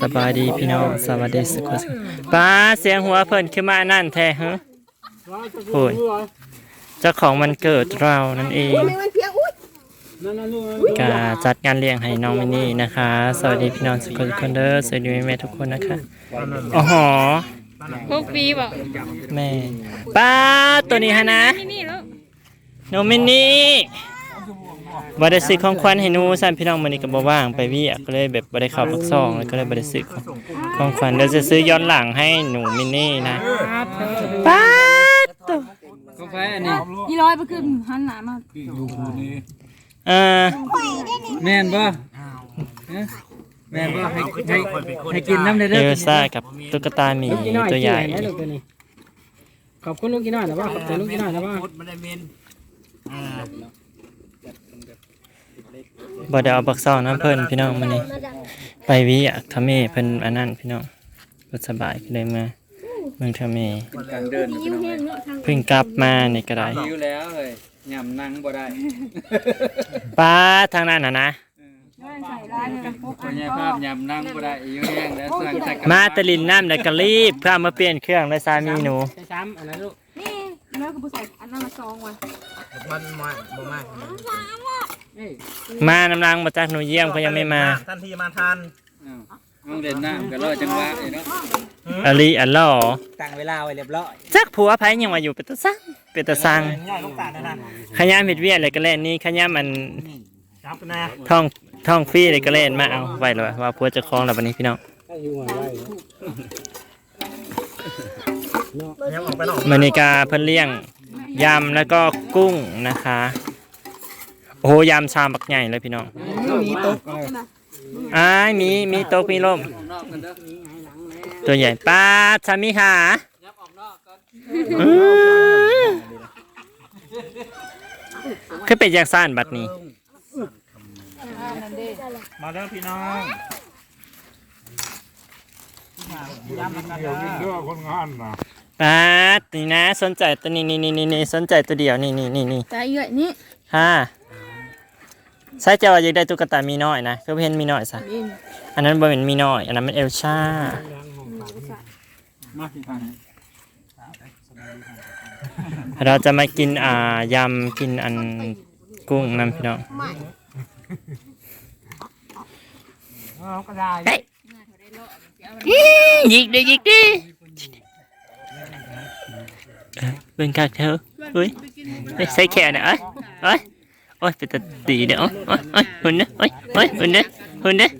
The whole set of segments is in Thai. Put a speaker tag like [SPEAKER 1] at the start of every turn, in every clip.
[SPEAKER 1] สบายดีพี่น้องสวัสดีสุขสันต์ป้าเสียงหัวเพิ่นขึ้นมานั่นแท้ฮะโอ้ยเจ้าของวันเกิดเรานั่นเองกาจัดงานเลี้ยงให้น้องมินนี่นะคะ สวัสดีพี่น้องสุขทุกคนเด้อสวัสดีแม่ๆทุกคนนะคะอ๋อหอ
[SPEAKER 2] หกปีบอก
[SPEAKER 1] แม่ป้าตัวนี้ฮะนะ
[SPEAKER 2] นี่นี่แล้ว
[SPEAKER 1] น้องมินนี่ บ่ได้ซื้อของขวัญให้หนูสั่นพี่น้องมื้อนี้ก็บ่ว่างไปเวียกก็เลยแบบบ่ได้เข้าปักซองแล้วก็เลยบ่ได้ซื้อของของขวัญเดี๋ยวจะซื้อย้อนหลังให้หนูมินนี่นะป้าดตัว
[SPEAKER 3] กาแฟอันนี้
[SPEAKER 2] ยี่ร้อยไปขึ้นหันหนามา
[SPEAKER 1] เออ
[SPEAKER 3] แม่นบ่เอ๊ะแม่นบ่ให้ให้ให้กินน้ำได้
[SPEAKER 1] เอ
[SPEAKER 3] เด้อ
[SPEAKER 1] ลซ่ากับตุ๊กตาหมีตัวใหญ่
[SPEAKER 4] ขอบคุณลูกกี่น้อยนะว่าขอบใจลูกกี่น้อยนะว่า
[SPEAKER 1] บ่ได้เอาปักซองน้ำเพิ่นพี่น้องมื้อนี้ไปเวียกทำเมเพิ่นอันนั้นพี่น้องบ่สบายก็เลยมาเมืองทำเม
[SPEAKER 3] เป็นการเดินพี่น้องเอ้ย
[SPEAKER 1] เพิ่งกลับมานี่ก็ได้
[SPEAKER 3] หิวแล้วเฮ้ยยำนั่งบ่ได้
[SPEAKER 1] ป้าทางนั้นน่ะนะ
[SPEAKER 2] ใส่ร้ายเลยพก
[SPEAKER 3] ตัวใหญ่ภาพยำนั่งบ่ได้หิวแห้งแล้วสั่งใส่กระ
[SPEAKER 1] มาแตะลินน้ำแล้วก็รีบพามาเปลี่ยนเครื่องเลยสามีหนู
[SPEAKER 4] ใช้ซ้ำอันนั้นลูก
[SPEAKER 2] นี่ แล้วก็ผู้ใส่อันนั้นมาซองว่ะ
[SPEAKER 4] มันมาบ่มากเอ้ย
[SPEAKER 1] มาน้ำลังมาจากหนูเยี่ยมเขายังไม่มา
[SPEAKER 5] ทันทีมาทัน
[SPEAKER 3] อ้าวน้องเล่นน้ำก็รอจังหวะนี่เนาะ
[SPEAKER 1] อลีอัลล่อ
[SPEAKER 4] ตั้งเวลาไว้เรียบร้อย
[SPEAKER 1] จักผัวไผยังมาอยู่เป็นตะซังเป็นตะซัง
[SPEAKER 5] ง่ายลูกตาได้ทัน
[SPEAKER 1] ขยามเห็ดเวียดอะไรก็เล่นนี่ขยามมัน
[SPEAKER 5] จับนะ
[SPEAKER 1] ท่องท่องฟรีอะไรก็เล่นมาเอาไว้เลยว่าผัวเจะคล้าของแล้ววันนี้พี่น้อง
[SPEAKER 4] ถ้าอ ยู่หัวไว้
[SPEAKER 5] ยังออกไปหนอก
[SPEAKER 1] มานิกาเพิ่นเลี้ยงยำแล้วก็กุ้งนะคะ โอ้โหยำชามบักใหญ่เลยพี่น้อง
[SPEAKER 4] มีตก
[SPEAKER 1] อ้ายมีมีโต๊ะมีร่ม
[SPEAKER 3] ออกนอกกันเด้อ
[SPEAKER 1] ตัวใหญ่ป้าชามีค่ะ
[SPEAKER 3] ยับออกนอกก่อน
[SPEAKER 1] อื้อคือเป็นอย่างซ่านบัดนี้
[SPEAKER 5] มาเด้อพี่น้องย้ำกัน
[SPEAKER 6] เดี๋ยวกินเนื้อคนงานนะ
[SPEAKER 1] ป้าดนี่นะ สนใจตัวนี้นี่นี่นี่นี่สนใจตัวเดียวนี่นี่นี่นี่
[SPEAKER 2] แต่เยอะนี่
[SPEAKER 1] ค่ะใช่จะว่าอยากได้ตุ๊กตามีน้อยนะก็เห็นมีน้อยซะ
[SPEAKER 2] นี่
[SPEAKER 1] อันนั้นบ่เป็นมีน้อย อันนั้นมันเอลซ่า
[SPEAKER 3] มาที่ทางนี้
[SPEAKER 1] เราจะมากินอ่ายำกินอันกุ้งน้ำพี่น้อง
[SPEAKER 4] เอาก็ได้
[SPEAKER 1] เฮ้ยยิกดิยิกดิ เป็นกากเธอเฮ้ยเฮ้ยใส่แขนนะเอ้ยเอ้ยโอ้ยเป็นตาตีเด้อโอ้ยโอ้ยหุ่นเด้อโอ้ยโอ้ยหุ่นเด้อหุ่นเด้อ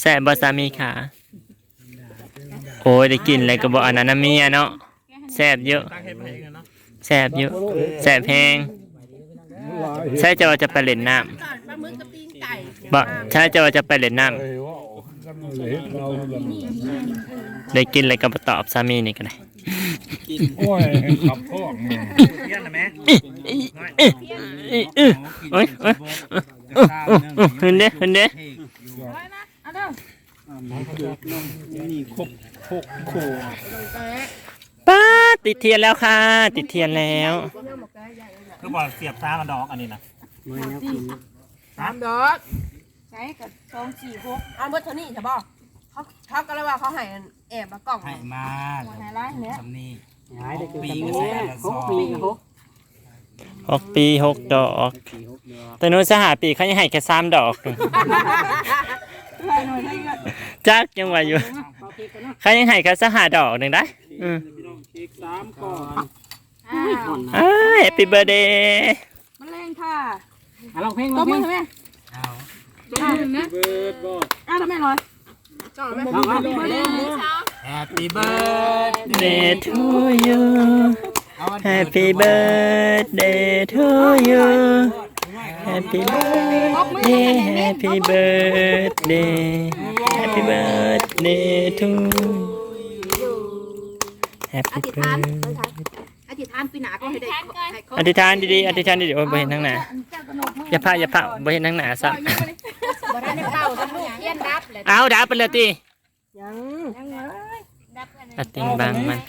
[SPEAKER 1] แซ่บบอสามีขาโอ้ยได้กินอะไรก็บอกอันนั้นนะเมียเนาะแซ่บเยอะแซ่บเยอะแซ่บแพงใช่จะว่าจะไปเล่นน้ำบ่ใช่จะว่าจะไปเล่นน้ำได้กินอะไรก็มาตอบสามีนี่ก็ ได้
[SPEAKER 6] โอ้ยขับท้องเนี่ย
[SPEAKER 5] เพี้ยนนะแม่
[SPEAKER 1] อื้ออื้อโอ้ยโอ้ยเห็นเด้เห็นเด้
[SPEAKER 2] เอาเด้อ
[SPEAKER 3] นี่ครบครบโค
[SPEAKER 1] ป้าติดเทียนแล้วค่ะ ติดเทียนแล้ว
[SPEAKER 5] คือบอกเสียบตามันดอกอันนี้นะ
[SPEAKER 7] สามดอก
[SPEAKER 2] ใช้กับซองสี่หกเอั
[SPEAKER 7] นเบิดเท่านี้ใช่ป่ะ เขาเขาก็เลยว่าเขาให้แอบมากล่อง
[SPEAKER 5] ให้มา
[SPEAKER 2] หัวไหนร้ายเนี่ย
[SPEAKER 5] ทำนี่
[SPEAKER 4] หายได้กินกันแม่หกปีกับหก
[SPEAKER 1] หกปีหกดอก แต่หนู้นสหาปีเขายังให้แค่สามดอกจักยังว่าอยู่เขายังให้แค่สหาดอกหนึ่งได้อืม
[SPEAKER 4] อีกสามก่อน
[SPEAKER 2] อ้าว
[SPEAKER 1] อ้า Happy birthday
[SPEAKER 2] มันแรงค่ะ
[SPEAKER 4] อะลองเพลงล
[SPEAKER 2] ต
[SPEAKER 4] อบงเพ
[SPEAKER 2] มื
[SPEAKER 4] ล
[SPEAKER 2] องทำไม
[SPEAKER 5] เอา
[SPEAKER 2] อ่านะ
[SPEAKER 4] เบิร์ดบ่
[SPEAKER 2] อ่าทำไมร้อย
[SPEAKER 7] จ่อไหม
[SPEAKER 4] ลองอะ
[SPEAKER 2] มาเลย
[SPEAKER 5] Happy birthday
[SPEAKER 1] to you Happy birthday to you Happy birthday Happy birthday Happy birthday to
[SPEAKER 7] you Happy
[SPEAKER 1] birthday
[SPEAKER 7] อธิษฐานปีหนาก็ให้ได้
[SPEAKER 1] อธิษฐานดีๆอธิษฐานดีๆโอ้ยบ่เห็นทั้งหน้าอย่าพาอย่าพาบ่เห็นทั้งหน้าซะ
[SPEAKER 7] บ่ได้เต่า ยนดับเลย
[SPEAKER 1] เอาดับไปเลยติ
[SPEAKER 7] ยัง
[SPEAKER 1] ตัดติงบังมัน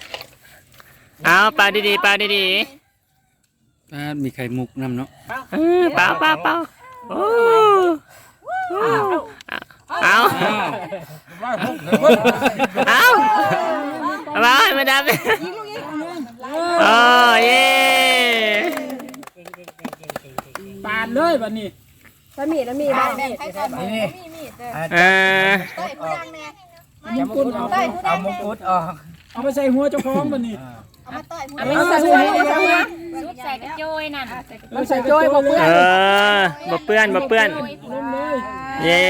[SPEAKER 1] เอาปลาดีๆปลาดี
[SPEAKER 3] อ่ามีไข่มุกนำเนาะ
[SPEAKER 1] ๆเออเปล่าเปล่าเปล่าโอ้เอา
[SPEAKER 6] ว่าพวก
[SPEAKER 1] เอาเอาไปมาดับโอ้เย่
[SPEAKER 4] ปานเลยบัดนี้
[SPEAKER 7] แล้วมีแล้วมีบ้างมี
[SPEAKER 1] เออ
[SPEAKER 7] ต้อยผู้ดังแน่
[SPEAKER 4] มงกุฎเอา
[SPEAKER 7] ต้อยผู้ดั
[SPEAKER 3] เอา
[SPEAKER 7] ง
[SPEAKER 3] มงกุฎออก
[SPEAKER 4] เอาไปใส่หัวเจ้าของบัดนี้
[SPEAKER 7] เอามาต้อยผู้
[SPEAKER 4] เอา
[SPEAKER 7] ดัง
[SPEAKER 4] ไปใส่หัวเอาใส่หัว
[SPEAKER 2] ชุดใส่กระโจยนั่น
[SPEAKER 4] เอาใส่โจยบ่เปื้อน
[SPEAKER 1] เออบ่เปื้อนบ่เปื้อน
[SPEAKER 4] นุ่มเลย
[SPEAKER 1] เย้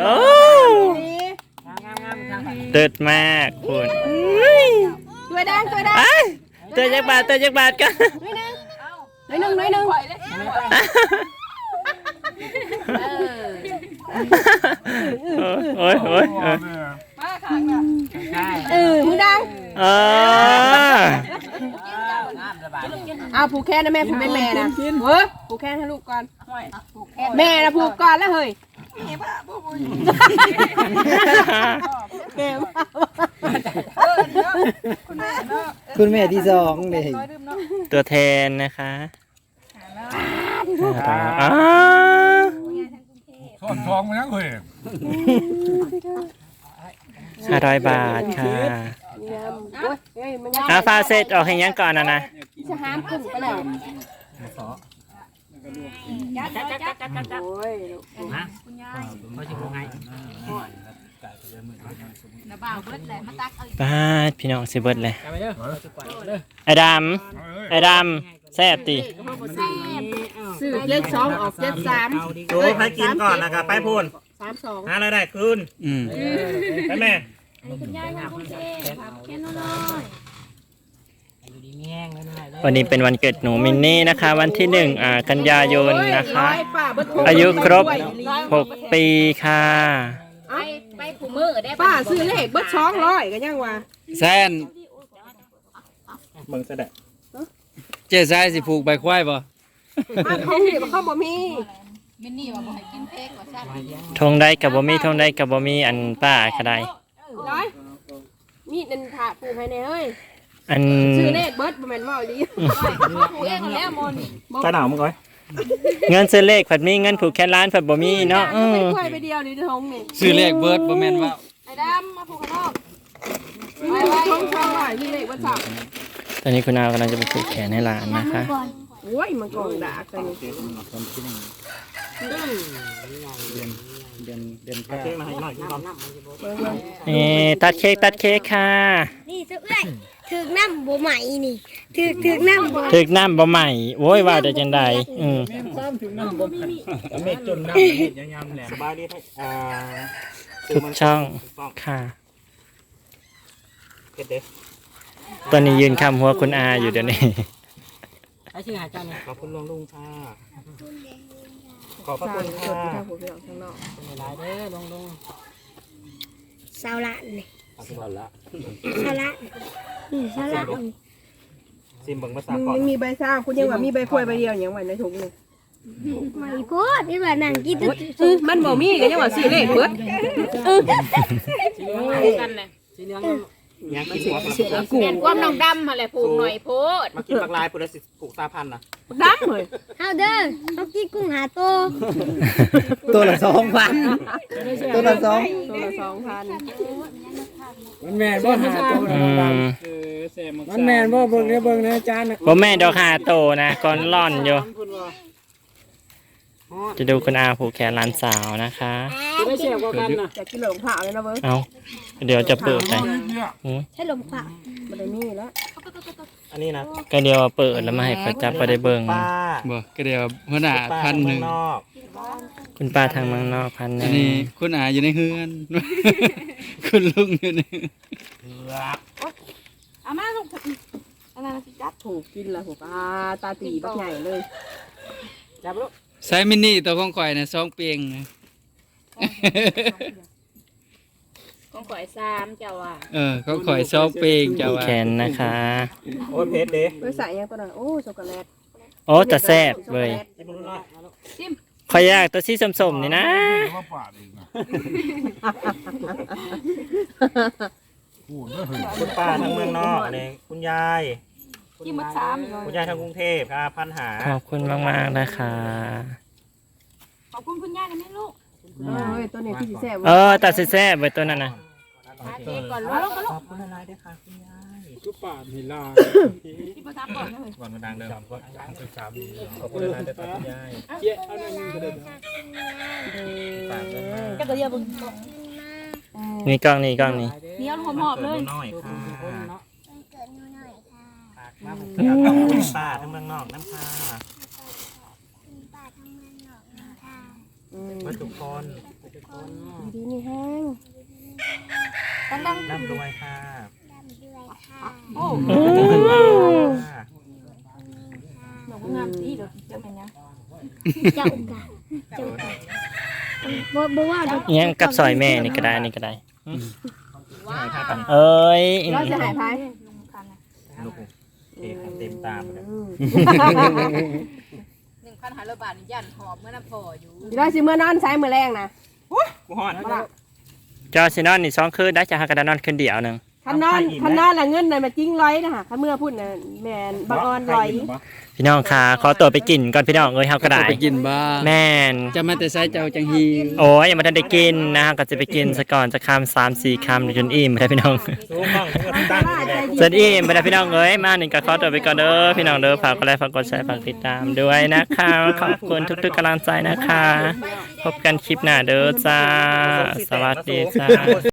[SPEAKER 1] โอ้เติดมากคุณ
[SPEAKER 7] ตัวดังตัวดัง
[SPEAKER 1] เอ้ยเติดจักบาทเติดจักบาทกัน
[SPEAKER 7] น้อยหนึ่งน้อยหนึ่ง
[SPEAKER 1] โอ้ยโอ้ยโอ้ย
[SPEAKER 7] เออผู้ดัง
[SPEAKER 1] เออ
[SPEAKER 7] เอาผูกแขนนะแม่ผูกเป็นแม่นะเฮ้ยผูกแขนให้ลูกก่อนแม่นะผูกก่อนแล้วเฮ้ยแม่
[SPEAKER 3] คุณแม่ที่สองเลย
[SPEAKER 1] ตัวแทนนะคะอ้า
[SPEAKER 6] ซ่อนทองมายังเคย
[SPEAKER 1] ห้าร้อยบาทค่ะ
[SPEAKER 7] โอ้ยเฮ้ยมันยัง
[SPEAKER 1] อาฟาเซตออกให้ยังก่อนนะนะ
[SPEAKER 7] จะห้ามขึ้นไปแล้วโอ้ย
[SPEAKER 1] บาทพี่น้องสิเบิดเลย
[SPEAKER 4] กลับไปเด้อเด้อ
[SPEAKER 1] ไอ้ดำไอ้ดำแซ่บติ
[SPEAKER 7] ซื้อเลขสองออกเลขสาม
[SPEAKER 5] ดูให้กินก่อนนะครับไปพูน
[SPEAKER 7] สามสอง
[SPEAKER 5] หาอะไรายได้คืน
[SPEAKER 3] อืม
[SPEAKER 5] ไปแม่
[SPEAKER 2] คุณยายของคุณเจ๊ครับแค่น้อย
[SPEAKER 1] วันนี้เป็นวันเกิดหนูมินนี่นะคะ วันที่หนึ่งอ่ากันยายนนะคะ
[SPEAKER 7] ร้อยป้าเบิดโท
[SPEAKER 1] อายุครบหกปีค่ะ
[SPEAKER 2] ไปไปผูมือได้
[SPEAKER 7] ป้าซื้อเลขเบิดสองร้อยก็ยังว่า
[SPEAKER 3] แซน
[SPEAKER 5] เบิ่งเสด็จ
[SPEAKER 3] เจ๊ทรายสิผูกใบควาย บ่
[SPEAKER 7] ป้าเขาเหียบเขาบ่มี
[SPEAKER 2] มินนี่ว่าบ่ให้กินเพกว่าซั่น
[SPEAKER 1] ทงได้กับบ่มีทงได้กับบ่มีอันป้าก็ได้
[SPEAKER 7] ร้อยมีดนันถาผูกให้แน่เฮ้ย
[SPEAKER 1] อัน
[SPEAKER 7] ซื้อเลขเบิดบ่แม่นว่าดี
[SPEAKER 2] ผูเองแล้วมนี่
[SPEAKER 5] ใส่หนาวมึงก้อย
[SPEAKER 1] เงินซื้อเลขผัดมีเงินผูกแค่ล้านผัดบ่มีเนาะ
[SPEAKER 7] เอ
[SPEAKER 1] อื
[SPEAKER 7] อ
[SPEAKER 1] อ
[SPEAKER 7] ค่อยไปเดียวนี่ทงนี่
[SPEAKER 3] ซื้อเลขเบิร์ดบ่แม่นว่า
[SPEAKER 7] ไอ้ดำมาผูกกันนอกไปไว้ทงสองร้อยนี่เลขเบิดสาม
[SPEAKER 1] ตอนนี้คุณอากำลังจะไปผูกแขนให้หลานนะคะ
[SPEAKER 7] โอ้ยมันกองดากกันนี่
[SPEAKER 3] เดือนเดือน
[SPEAKER 5] เอาเค้กมาให้หน่อยกินก่อน
[SPEAKER 1] นี่ตัดเค้กตัดเค้กค่ะ
[SPEAKER 8] นี่เจ้าเอ้ยถึกน้ำบ่ใหม่นี่ถึกถึกน้ำบ่
[SPEAKER 1] ถึกน้ำบ่ใหม่โว้ยว่าได้จังใดอืม
[SPEAKER 5] เม็ดจนน้ำเม็ดยังยำแหลมสบายดีให้อ่า
[SPEAKER 1] ทุกช่อง
[SPEAKER 5] ถูกต้อง
[SPEAKER 1] ค่ะ
[SPEAKER 5] เผ็ดเด้อ
[SPEAKER 1] ตอนนี้ยืนคำหัวคุณอาอยู่เดี๋ยวนี้
[SPEAKER 4] ไอ้ชื่อหาจังนี่
[SPEAKER 5] ขอบคุณลุงลุงค่ะขอบพระคุณ
[SPEAKER 7] ส
[SPEAKER 5] ค่ะ
[SPEAKER 7] ดที่ทางผูกพี่น้องข้างนอก
[SPEAKER 4] หลายเด้อลงลง
[SPEAKER 8] สาวละนี่
[SPEAKER 5] ขอบคุณละ
[SPEAKER 8] สาวละนี่สาวละนี่
[SPEAKER 5] ซิมเบิ่งภาษา
[SPEAKER 7] มึง
[SPEAKER 5] ก่อน
[SPEAKER 7] ยังมีใบซ่าคุณยังว่ามีใบกล้วยใบเดียวอย่างไว้ในถุงนี่
[SPEAKER 8] ไม่พูดนี่ว่านั่งกินตุ๊ด
[SPEAKER 7] เออมันบ่มีก็ยังว่าซื้อเลขเบิด
[SPEAKER 2] กันแหละ
[SPEAKER 4] สีเหลือง
[SPEAKER 5] ยังกินหัวปลา
[SPEAKER 2] แม่นความน้องดำหั่นแหละผูกหน่อยโพด
[SPEAKER 5] มากินปลากลายปุระสิผูกตาพันนะ
[SPEAKER 7] ดำเลย
[SPEAKER 8] เอาเด้อเอากินกุ้งหาโต
[SPEAKER 3] ตัวละสองพันตัวละสอง
[SPEAKER 7] ตัวละสองพัน
[SPEAKER 4] มันแม่นบ่หาตัว
[SPEAKER 1] อืม
[SPEAKER 4] มันแม่นบ่เบิ่งเด้อเบิ่งนะอาจารย์นะ
[SPEAKER 1] บ่แม่นดอกหาโตนะก่อนร่อนอยู่ จะดูคุณอาผูกแขนหลานสาวนะคะ
[SPEAKER 4] สิได้เสียบกว่ากันน่ะ
[SPEAKER 7] อยากกินเหลืองผ่าเลยนะเบิ้ง
[SPEAKER 1] เอาเดี๋ยวจะเปิดไป
[SPEAKER 8] ใช่ลมขวา
[SPEAKER 7] มันได้มีแล้ว
[SPEAKER 5] อันนี้นะ
[SPEAKER 1] ก็เดี๋ยวเปิดแล้วมาให้ประจับไปได้เบิ่ง
[SPEAKER 5] ป้า
[SPEAKER 3] บ่ก็เดียวหัวหน้า
[SPEAKER 5] ป้า
[SPEAKER 3] พันหนึ่ง
[SPEAKER 5] เมืองนอก
[SPEAKER 1] คุณป้าทางเมืองนอกพันห
[SPEAKER 3] อั
[SPEAKER 1] นึ่
[SPEAKER 3] น
[SPEAKER 1] ง
[SPEAKER 3] นี้คุณอาอยู่ในเฮือน คุณลุงอยู่ใน
[SPEAKER 2] เอามาลูกอันนั้นสิจับ
[SPEAKER 7] ถูกกินแล้วถูกอ่าตาตีบักใหญ่เลย
[SPEAKER 4] จับลูก
[SPEAKER 3] ใช้มินิตัวของข่อยน่ะสองเปียงนะ
[SPEAKER 2] ของข่อย3เจ้าว่า
[SPEAKER 3] เออของข่อยสองเปียงเจ้าว่า
[SPEAKER 1] แขนนะคะ
[SPEAKER 5] โอ้ยเพชรเด้
[SPEAKER 7] ไปใส่ยังตัวนั้นโอ้ช็อกโกแลต
[SPEAKER 1] โอ้แต่แซ่บเว้ย
[SPEAKER 5] ที่มึงรู้หน่อย
[SPEAKER 1] ขอยอยากตัวสีสมๆนี่นะ
[SPEAKER 6] ว่าปาดอีกนะพูดไม่เห็น
[SPEAKER 5] คุณป้าทางเมืองนอกอันนี้คุณยาย
[SPEAKER 2] กินหมด3
[SPEAKER 5] คุณยายทางกรุงเทพครับพันหา
[SPEAKER 1] ขอบคุณมากๆนะคะ
[SPEAKER 2] ขอบคุณคุณย่ากันแม่ลูก
[SPEAKER 7] เอ้ยตัวนี้คือสิแซ่บ
[SPEAKER 1] เออตัดแซ่บๆไว้ตัวนั้นน่ะ
[SPEAKER 2] เค้กก่อนลูกก็ลูก
[SPEAKER 5] ขอบคุณหลายๆด้วยค่ะคุณยาย
[SPEAKER 4] คือป่านี่ลา
[SPEAKER 2] ที่ประทับก่อนเลย
[SPEAKER 5] ก่อนมาดังเดิมก็ศึกษาดีขอบคุณหลายๆด้วยค่ะคุณยาย
[SPEAKER 4] เจ๊เอาหน่อยหนึงก็ได้
[SPEAKER 5] ฝากด้วยนะ
[SPEAKER 2] ก็ตัวเดียวบึง
[SPEAKER 1] นี่กล้องนี่กล้องนี่
[SPEAKER 2] เนี้ยหอมหอบเลย
[SPEAKER 5] น้อยค่ะ
[SPEAKER 8] เกิดหนูหน่อยค่ะ
[SPEAKER 5] ฝากมาขอบคุณป้าทั้งเมืองนอกน้ำค่ะ
[SPEAKER 8] คุณป้าทำงานหนอกนะคะ
[SPEAKER 5] เพื่อทุกคน
[SPEAKER 7] ดีนี่แห้ง
[SPEAKER 2] ดัง
[SPEAKER 5] ร่ำรวยค่ะ
[SPEAKER 8] ดำด้วยค่ะ
[SPEAKER 2] ๆโอ้
[SPEAKER 5] ค่ะ
[SPEAKER 2] หนูก็งามดีเดี๋ยวจะเป็นยัง
[SPEAKER 8] เจ้าอกะเจ้าอกะบ่บ่ว่าดอก
[SPEAKER 1] อิหยังกับซอยแม่นี่ก็ได้อันนี่ก็ได้
[SPEAKER 5] หน่อยค่ะตอนนี้
[SPEAKER 1] เอ้ย
[SPEAKER 7] เราจะหายไป
[SPEAKER 5] ลูก เอกเต็มตามเลย
[SPEAKER 2] หนึ่งพันห้าร้อยบาทนี่ยันหอมเมื่อน้ำพออยู่
[SPEAKER 7] เราสิเมื่อนอนใช้มื้อแรงนะ
[SPEAKER 5] กูฮอด
[SPEAKER 1] จอสินอนนี่สองคืนได้จะหากระดานอนคืนเดียวหนึง
[SPEAKER 7] คันนอนคันนอนละเงินน่ะมาจริงร้อยนะคะคันเมื่อพูดน่ะแม่นบางออนร้อย
[SPEAKER 1] พี่น้องค่ะขอตัวไปกินก่อนพี่น้องเอ้ยเฮาก็ได้
[SPEAKER 4] ไปกินบ้า
[SPEAKER 1] แม่น
[SPEAKER 4] จะมาแต่ไซเจ้าจังฮี
[SPEAKER 1] โอ้ยยังไม่ทันได้กินนะฮะก็จะไปกินซะก่อนจะคำสามสี่คำจนอิ่มไปพี่น้อง
[SPEAKER 5] สู้ห้องกูก็ตั้งอยู่แล้ว
[SPEAKER 1] จนอิ่มไปแล้วพี่น้องเอ้ยมาหนึ่งก็ขอตัวไปก่อนเด้อพี่น้องเด้อฝากกดไลค์ฝากกดแชร์ฝากติดตามด้วยนะคะขอบคุณทุกๆกำลังใจนะคะ พบกันคลิปหน้าเด้อจ้า สวัสดีจ้า